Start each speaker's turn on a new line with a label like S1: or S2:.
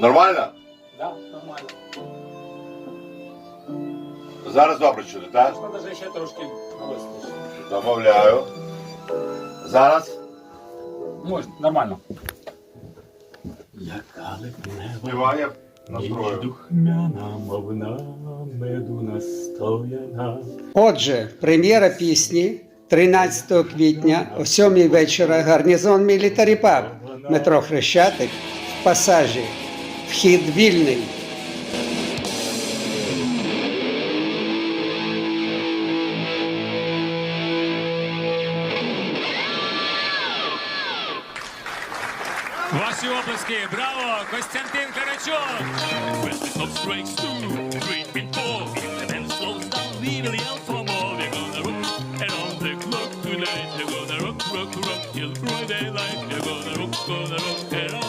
S1: Нормально?
S2: Да, нормально.
S1: Зараз добре чути, так?
S2: Можна навіть ще трошки виставити.
S1: Домовляю. Зараз
S2: Можна, нормально. Яка липнева
S1: співає настрою.
S2: духмяна, мовна, меду настояна.
S3: Отже, прем'єра пісні 13 квітня о 7 вечора гарнізон Мілітарі Паб, метро Хрещатик в пасажі. Вхід вільний.
S4: Ваші обласки, браво! Костянтин Карачок! Rock, rock till broad daylight. You're gonna rock, gonna rock,